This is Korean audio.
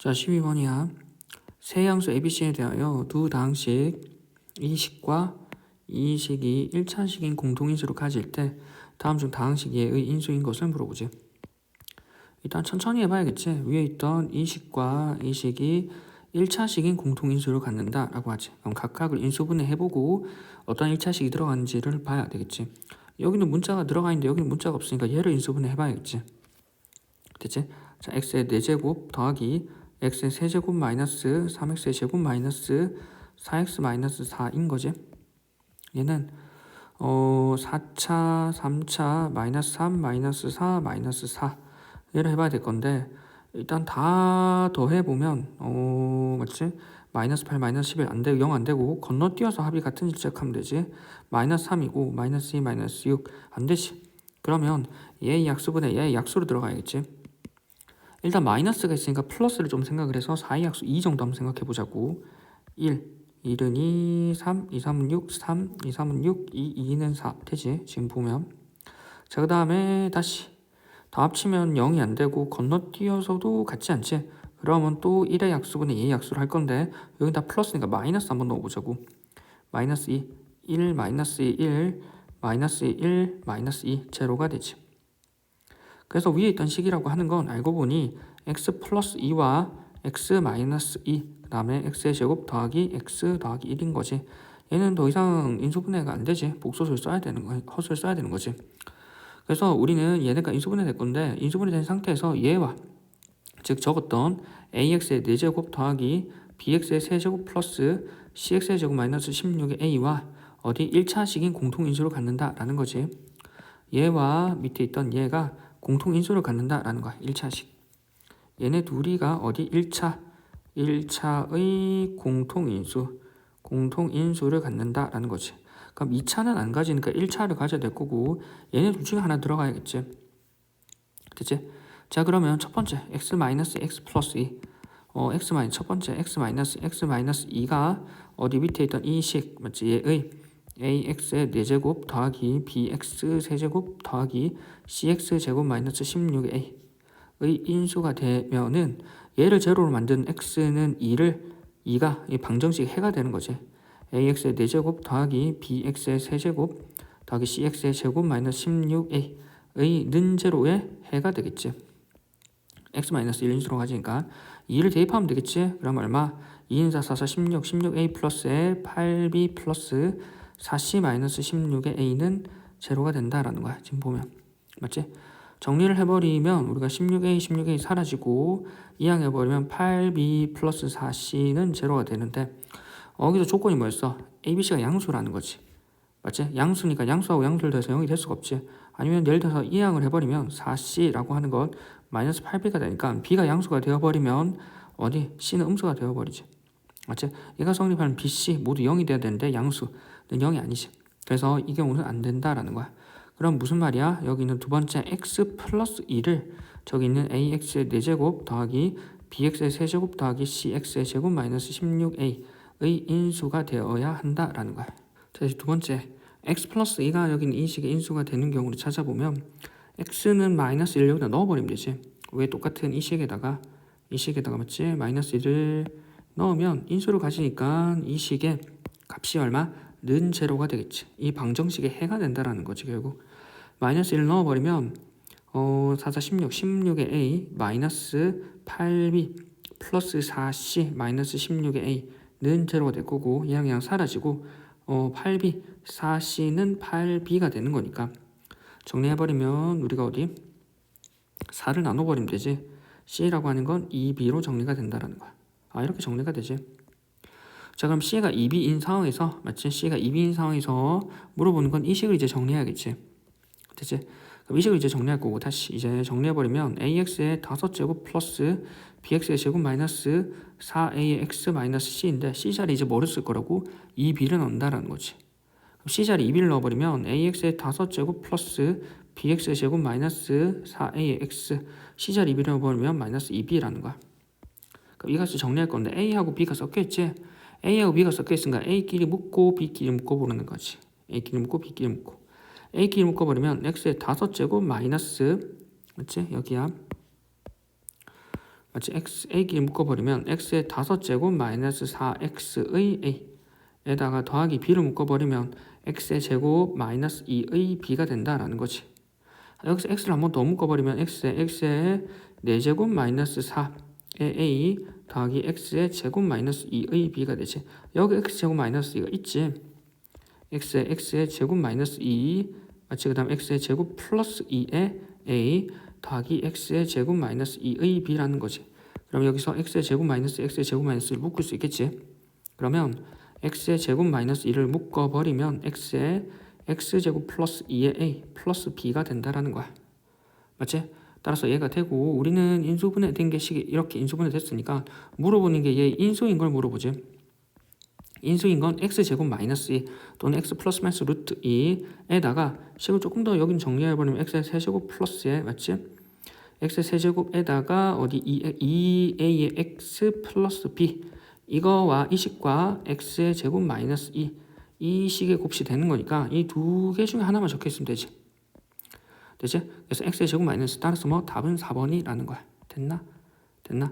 자, 12번이야. 세 양수 ABC에 대하여 두 다항식 이 식과 이 식이 1차식인 공통인수를 가질 때 다음 중 예의 인수인 것을 물어보지. 일단 천천히 해봐야겠지. 위에 있던 이 식과 이 식이 1차식인 공통인수를 갖는다 라고 하지. 그럼 각각을 인수분해 해보고 어떤 1차식이 들어가는지를 봐야 되겠지. 여기는 문자가 들어가 있는데 여기는 문자가 없으니까 얘를 인수분해 해봐야겠지. 됐지? 자, x의 4제곱 더하기 x의 세제곱 마이너스 3x의 제곱 마이너스 4x 마이너스 4인 거지. 얘는 어 4차, 3차, 마이너스 3, 마이너스 4, 마이너스 4 얘를 해봐야 될 건데 일단 다 더해보면 어 맞지? 마이너스 8, 마이너스 11 안 되고 0 안 되고 건너뛰어서 합이 같은지 체크하면 되지. 마이너스 3이고 마이너스 2, 마이너스 6 안 되지. 그러면 얘의 약수분의 얘의 약수로 들어가야겠지. 일단 마이너스가 있으니까 플러스를 좀 생각을 해서 4의 약수 2 정도 한번 생각해 보자고. 1, 1은 2, 3, 2, 3은 6, 3, 2, 3은 6, 2, 2는 4 되지? 지금 보면. 자 그 다음에 다시. 다 합치면 0이 안 되고 건너뛰어서도 같지 않지? 그러면 또 1의 약수분의 2의 약수를 할 건데 여기 다 플러스니까 마이너스 한번 넣어보자고. 마이너스 2, 1, 마이너스 2, 1, 마이너스 2, 1, 마이너스 2 제로가 되지 그래서 위에 있던 식이라고 하는 건 알고 보니 x 플러스 2와 x 마이너스 2, 그 다음에 x의 제곱 더하기 x 더하기 1인 거지. 얘는 더 이상 인수분해가 안 되지. 복소수를 써야 되는 거, 허수를 써야 되는 거지. 그래서 우리는 얘네가 인수분해 될 건데 인수분해 된 상태에서 얘와 즉 적었던 ax의 4제곱 더하기 bx의 세제곱 플러스 cx의 제곱 마이너스 16의 a와 어디 1차식인 공통인수를 갖는다라는 거지. 얘와 밑에 있던 얘가 공통 인수를 갖는다라는 거야. 1차식. 얘네 둘이가 어디 1차 1차의 공통 인수 공통 인수를 갖는다라는 거지. 그럼 2차는 안 가지니까 1차를 가져야 될 거고 얘네 둘 중에 하나 들어가야겠지. 됐지? 자 그러면 첫 번째 x x 플러스 2 어, x 첫 번째 x x 마이너스 2가 어디 밑에 있던 이 식 맞지? 얘의 ax의 4제곱 더하기 bx 세제곱 더하기 cx 제곱 마이너스 16a 의 인수가 되면은 얘를 제로로 만든 x는 2를 2가 이 방정식 해가 되는 거지. ax의 4제곱 더하기 bx의 세제곱 더하기 cx의 제곱 마이너스 16a의 는 제로의 해가 되겠지. x 마이너스 1 인수로 가지니까 2를 대입하면 되겠지. 그럼 얼마? 2인 4, 4, 4, 16, 16a 플러스에 8b 플러스 4c 마이너스 16의 a는 제로가 된다라는 거야. 지금 보면 맞지? 정리를 해버리면 우리가 16a, 16a 사라지고 이항해버리면 8b 플러스 4c는 제로가 되는데 여기서 조건이 뭐였어? abc가 양수라는 거지. 맞지? 양수니까 양수하고 양수를 더해서 0이 될 수가 없지. 아니면 예를 들어서 이항을 해버리면 4c라고 하는 건 마이너스 8b가 되니까 b가 양수가 되어버리면 어디 c는 음수가 되어버리지. 맞지? 얘가 성립하는 b, c 모두 0이 돼야 되는데 양수는 0이 아니지. 그래서 이 경우는 안 된다라는 거야. 그럼 무슨 말이야? 여기 있는 두 번째 x 플러스 2를 저기 있는 ax의 4제곱 더하기 bx의 세제곱 더하기 cx의 제곱 마이너스 16a의 인수가 되어야 한다라는 거야. 자, 두 번째 x 플러스 2가 여기 있는 이 식의 인수가 되는 경우를 찾아보면 x는 마이너스 1을 여기다 넣어버리면 되지. 왜 똑같은 이 식에다가 이 식에다가 맞지? 마이너스 1을 넣으면 인수를 가지니까 이 식의 값이 얼마? 는 제로가 되겠지. 이 방정식의 해가 된다라는 거지 결국. 마이너스 1을 넣어버리면 어, 4, 4, 16, 16의 a 마이너스 8b 플러스 4c 마이너스 16의 a는 제로가 될 거고 얘랑 그냥 사라지고 어, 8b, 4c는 8b가 되는 거니까 정리해버리면 우리가 어디 4를 나눠버리면 되지 c라고 하는 건 2b로 정리가 된다라는 거야 아 이렇게 정리가 되지 자 그럼 C가 2B인 상황에서 맞지? C가 2B인 상황에서 물어보는 건 이 식을 이제 정리해야겠지 됐지? 그럼 이 식을 이제 정리할 거고 다시 이제 정리해버리면 AX의 5제곱 플러스 BX의 제곱 마이너스 4AX 마이너스 C인데 C 자리 이제 뭐를 쓸 거라고? 2B를 넣는다라는 거지 그럼 C 자리 2B를 넣어버리면 AX의 5제곱 플러스 BX의 제곱 마이너스 4AX C 자리 2B를 넣어버리면 마이너스 2B라는 거야 그럼 이 값을 정리할 건데 A하고 B가 섞여있지? A하고 B가 섞여 있으니까 A끼리 묶고 B끼리 묶어보는 거지. A끼리 묶고 B끼리 묶고. A끼리 묶어버리면 X의 다섯 제곱 마이너스 맞지? 여기야. 마치 x a끼리 묶어버리면 x의 다섯 제곱 마이너스 4x의 a에다가 더하기 b를 묶어버리면 x의 제곱 마이너스 2의 b가 된다라는 거지. 여기서 x를 한번 더 묶어버리면 x의 x의 4제곱 마이너스 4의 a 더하기 x의 제곱 마이너스 2의 b가 되지. 여기 x 제곱 마이너스 2가 있지. x의 x의 제곱 마이너스 2 마치 그 다음 x의 제곱 플러스 2의 a 더하기 x의 제곱 마이너스 2의 b라는 거지. 그럼 여기서 x의 제곱 마이너스 x의 제곱 마이너스를 묶을 수 있겠지. 그러면 x의 제곱 마이너스 2를 묶어버리면 x의 x제곱 플러스 2의 a 플러스 b가 된다라는 거야. 맞지? 따라서 얘가 되고 우리는 인수분해 된 게 이렇게 인수분해 됐으니까 물어보는 게 얘 인수인 걸 물어보지. 인수인 건 x제곱 마이너스 2 또는 x 플러스 마이너스 루트 2에다가 식을 조금 더 여긴 정리해버리면 x의 세제곱 플러스에 맞지? x의 세제곱에다가 어디 2, 2a의 x 플러스 b 이거와 이 식과 x의 제곱 마이너스 2 이 식의 곱이 되는 거니까 이 두 개 중에 하나만 적혀 있으면 되지. 되지? 그래서 x의 제곱 마이너스 따라서 뭐 답은 4번이라는 거야. 됐나? 됐나?